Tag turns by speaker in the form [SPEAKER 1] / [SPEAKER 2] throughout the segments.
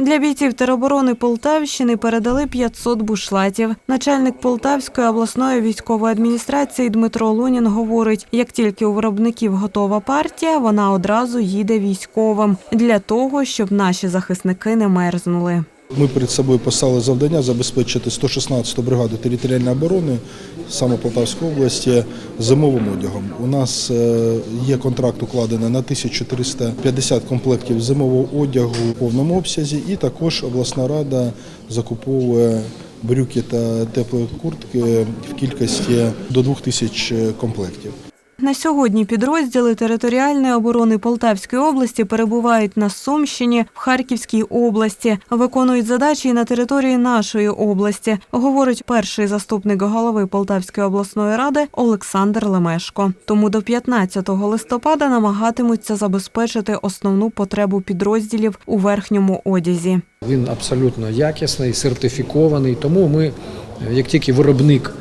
[SPEAKER 1] Для бійців тероборони Полтавщини передали 500 бушлатів. Начальник Полтавської обласної військової адміністрації Дмитро Лунін говорить: як тільки у виробників готова партія, вона одразу їде військовим для того, щоб наші захисники не мерзнули.
[SPEAKER 2] Ми перед собою поставили завдання забезпечити 116-ту бригаду територіальної оборони саме Полтавської області зимовим одягом. У нас е, є контракт укладений на 1350 комплектів зимового одягу у повному обсязі, і також обласна рада закуповує брюки та теплі куртки в кількості до 2000 комплектів.
[SPEAKER 1] На сьогодні підрозділи територіальної оборони Полтавської області перебувають на Сумщині, в Харківській області, виконують задачі на території нашої області, говорить перший заступник голови Полтавської обласної ради Олександр Лемешко. Тому до 15 листопада намагатимуться забезпечити основну потребу підрозділів у верхньому одязі.
[SPEAKER 3] Він абсолютно якісний, сертифікований. Тому ми, як тільки виробник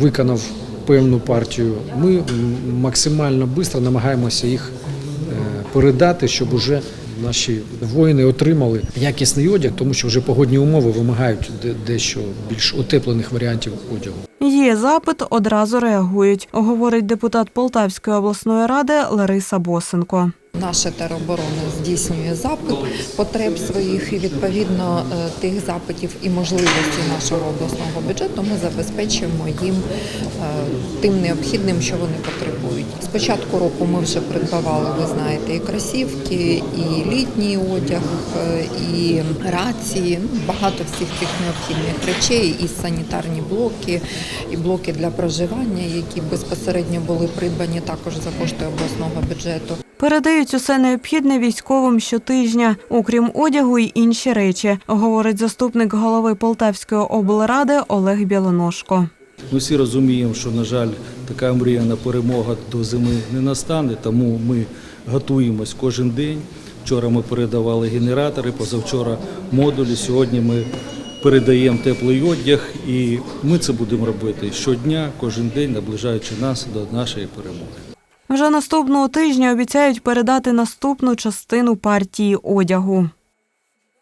[SPEAKER 3] виконав певну партію, ми максимально швидко намагаємося їх е, передати, щоб уже наші воїни отримали якісний одяг, тому що вже погодні умови вимагають дещо більш утеплених варіантів одягу.
[SPEAKER 1] Є запит, одразу реагують, говорить депутат Полтавської обласної ради Лариса Босенко.
[SPEAKER 4] Наша тероборона здійснює запит потреб своїх і відповідно е, тих запитів і можливостей нашого обласного бюджету ми забезпечуємо їм е, тим необхідним, що вони потребують. З початку року ми вже придбавали, ви знаєте, і кросівки, і літній одяг, е, і рації, ну, багато всіх тих необхідних речей, і санітарні блоки, і блоки для проживання, які безпосередньо були придбані також за кошти обласного бюджету.
[SPEAKER 1] Передають усе необхідне військовим щотижня, окрім одягу й інші речі, говорить заступник голови Полтавської облради Олег Білоножко.
[SPEAKER 5] Ми всі розуміємо, що, на жаль, така мріяна перемога до зими не настане, тому ми готуємось кожен день. Вчора ми передавали генератори, позавчора модулі. Сьогодні ми передаємо теплий одяг, і ми це будемо робити щодня, кожен день, наближаючи нас до нашої перемоги.
[SPEAKER 1] Вже наступного тижня обіцяють передати наступну частину партії одягу.